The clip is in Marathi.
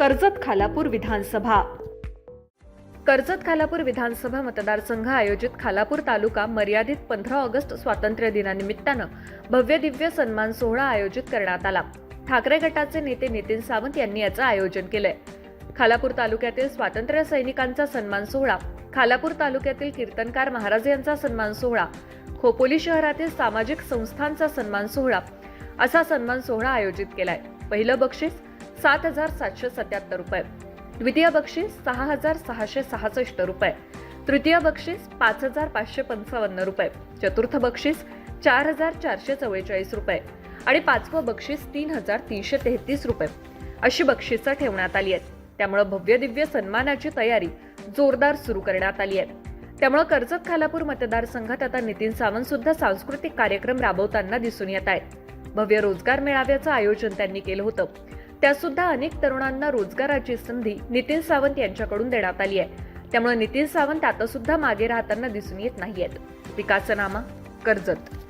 कर्जत खालापूर विधानसभा. कर्जत खालापूर विधानसभा मतदारसंघ आयोजित खालापूर तालुका मर्यादित पंधरा ऑगस्ट स्वातंत्र्य दिनानिमित्तानं भव्य दिव्य सन्मान सोहळा आयोजित करण्यात आला. ठाकरे गटाचे नेते नितीन सावंत यांनी याचं आयोजन केलंय. खालापूर तालुक्यातील स्वातंत्र्य सैनिकांचा सन्मान सोहळा खालापूर तालुक्यातील कीर्तनकार महाराज यांचा सन्मान सोहळा खोपोली शहरातील सामाजिक संस्थांचा सन्मान सोहळा असा सन्मान सोहळा आयोजित केलाय. पहिलं बक्षीस सात हजार सातशे सत्याहत्तर रुपये. द्वितीय बक्षीस सहा हजार सहाशे सहासष्ट रुपये. तृतीय बक्षीस पाच हजार पाचशे पंचावन्न रुपये. चतुर्थ बक्षीस चार हजार चारशे चव्वेचाळीस रुपये. आणि पाचवं बक्षीस तीन हजार तीनशे तेहतीस रुपये. अशी बक्षिसं ठेवण्यात आली आहेत. त्यामुळे भव्य दिव्य सन्मानाची तयारी जोरदार सुरू करण्यात आली आहे. त्यामुळे कर्जत खालापूर मतदारसंघात आता नितीन सावंत सुद्धा सांस्कृतिक कार्यक्रम राबवताना दिसून येत आहेत. भव्य रोजगार मेळाव्याचं आयोजन त्यांनी केलं होतं. त्यासुद्धा अनेक तरुणांना रोजगाराची संधी नितीन सावंत यांच्याकडून देण्यात आली आहे. त्यामुळे नितीन सावंत आता सुद्धा मागे राहताना दिसून येत नाहीयेत. विकासनामा कर्जत